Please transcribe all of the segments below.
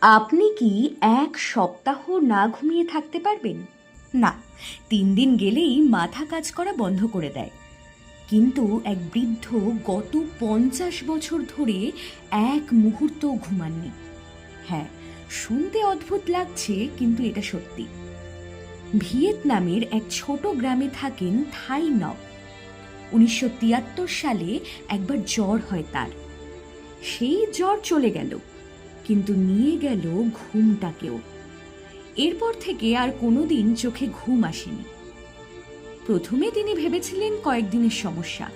আপনি কি এক সপ্তাহ না ঘুমিয়ে থাকতে পারবেন? না, তিন দিন গেলেই মাথা কাজ করা বন্ধ করে দেয়। কিন্তু এক বৃদ্ধ গত পঞ্চাশ বছর ধরে এক মুহূর্তও ঘুমাননি। হ্যাঁ শুনতে অদ্ভুত লাগছে, কিন্তু এটা সত্যি। ভিয়েতনামের এক ছোট গ্রামে থাকেন থাই নব উনিশশো তিয়াত্তর সালে একবার জ্বর হয় তার। সেই জ্বর চলে গেল। কিন্তু নিয়ে গেল ঘুমটাকেও। এরপর থেকে আর কোনোদিন চোখে ঘুম আসেনি। প্রথমে তিনি ভেবেছিলেন কয়েকদিনের সমস্যা,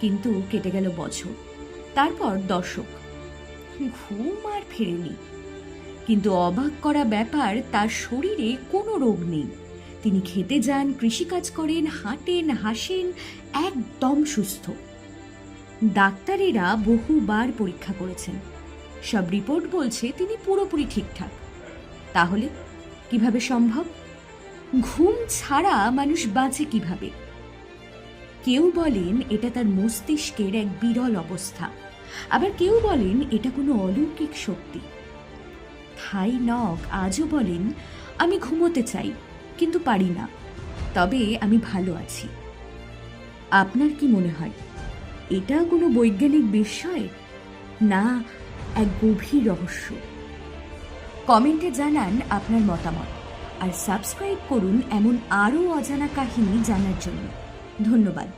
কিন্তু কেটে গেল বছর। তারপর দশক। ঘুম আর ফেরেনি। কিন্তু অবাক করা ব্যাপার, তার শরীরে কোনো রোগ নেই। তিনি খেতে যান, কৃষিকাজ করেন, হাঁটেন, হাসেন, একদম সুস্থ। ডাক্তারেরা বহুবার পরীক্ষা করেছেন। সব রিপোর্ট বলছে তিনি পুরোপুরি ঠিকঠাক। তাহলে কীভাবে সম্ভব? ঘুম ছাড়া মানুষ বাঁচে কীভাবে? কেউ বলেন এটা তার মস্তিষ্কের এক বিরল অবস্থা। আবার কেউ বলেন এটা কোনো অলৌকিক শক্তি। থাই নক আজও বলেন, আমি ঘুমোতে চাই, কিন্তু পারি না। তবে আমি ভালো আছি। আপনার কি মনে হয়, এটা কোনো বৈজ্ঞানিক বিষয়? না এক গভীর রহস্য। কমেন্টে জানান আপনার মতামত। আর সাবস্ক্রাইব করুন এমন আরও অজানা কাহিনী জানার জন্য। ধন্যবাদ।